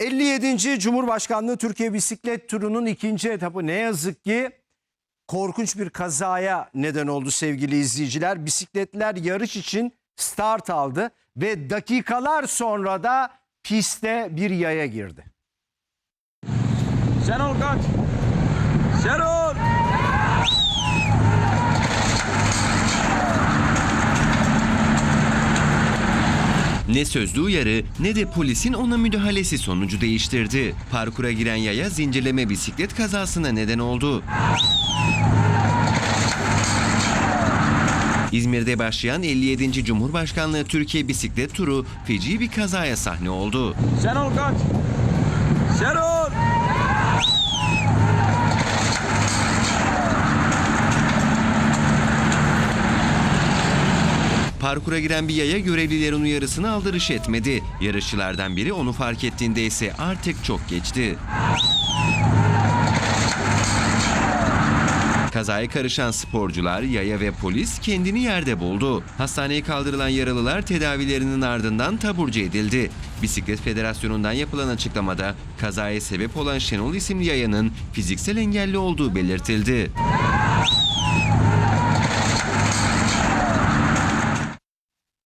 57. Cumhurbaşkanlığı Türkiye Bisiklet Turu'nun ikinci etapı ne yazık ki korkunç bir kazaya neden oldu sevgili izleyiciler. Bisikletler yarış için start aldı ve dakikalar sonra da piste bir yaya girdi. Kaç. Şenol. Ne sözlü uyarı ne de polisin ona müdahalesi sonucu değiştirdi. Parkura giren yaya zincirleme bisiklet kazasına neden oldu. İzmir'de başlayan 57. Cumhurbaşkanlığı Türkiye Bisiklet Turu feci bir kazaya sahne oldu. Şenol kaç. Şenol. Parkura giren bir yaya görevlilerin uyarısını aldırış etmedi. Yarışçılardan biri onu fark ettiğinde ise artık çok geçti. Kazaya karışan sporcular, yaya ve polis kendini yerde buldu. Hastaneye kaldırılan yaralılar tedavilerinin ardından taburcu edildi. Bisiklet Federasyonu'ndan yapılan açıklamada kazaya sebep olan Şenol isimli yayanın fiziksel engelli olduğu belirtildi.